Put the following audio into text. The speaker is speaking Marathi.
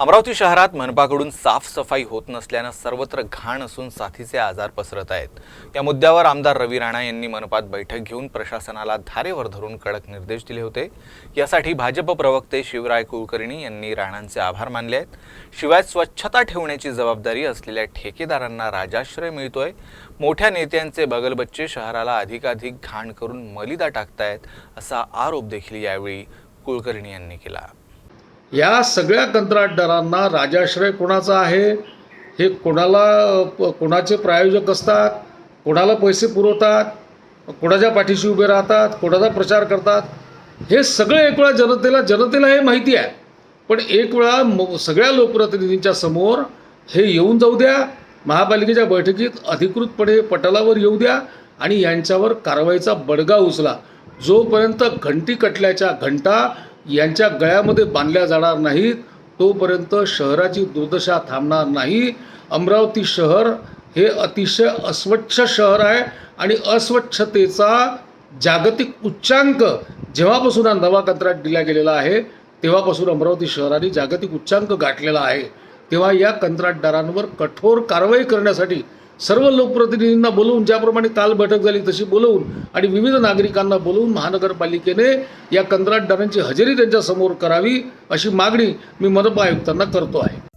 अमरावती शहरात मनपाकडून साफसफाई होत नसल्यानं सर्वत्र घाण असून साथीचे आजार पसरत आहेत. या मुद्द्यावर आमदार रवी राणा यांनी मनपात बैठक घेऊन प्रशासनाला धारेवर धरून कडक निर्देश दिले होते. यासाठी भाजप प्रवक्ते शिवराय कुलकर्णी यांनी राणांचे आभार मानले आहेत. शिवाय स्वच्छता ठेवण्याची जबाबदारी असलेल्या ठेकेदारांना राजाश्रय मिळतोय. मोठ्या नेत्यांचे बगलबच्चे शहराला अधिकाधिक घाण करून मलिदा टाकतायत असा आरोप देखील यावेळी कुलकर्णी यांनी केला. या सगळ्या कंत्राटदारांना राजाश्रय कोणाचा आहे? हे कोणाला कोणाचे प्रायोजक असतात? कोणाला पैसे पुरवतात? कोणाच्या पाठीशी उभे राहतात? कोणाचा प्रचार करतात? हे सगळं एक वेळा जनतेला जनतेला हे माहिती आहे. पण एक वेळा म सगळ्या लोकप्रतिनिधींच्या समोर हे येऊन जाऊ द्या. महापालिकेच्या बैठकीत अधिकृतपणे पटलावर येऊ द्या आणि यांच्यावर कारवाईचा बडगा उचला. जोपर्यंत घंटी कटल्याच्या घंटा यांच्या गळ्यामध्ये बांधल्या जाणार नाहीत तोपर्यंत शहराची दुर्दशा थांबणार नाही. अमरावती शहर हे अतिशय अस्वच्छ शहर आहे आणि अस्वच्छतेचा जागतिक उच्चांक जेव्हापासून हा नवा कंत्राट दिला गेलेला आहे तेव्हापासून अमरावती शहराने जागतिक उच्चांक गाठलेला आहे. तेव्हा या कंत्राटदारांवर कठोर कारवाई करण्यासाठी सर्व लोकप्रतिनिधींना बोलवून ज्याप्रमाणे काल बैठक झाली तशी बोलवून आणि विविध नागरिकांना बोलवून महानगरपालिकेने या कंत्राटदारांची हजेरी त्यांच्यासमोर करावी अशी मागणी मी मनपा आयुक्तांना करतो आहे.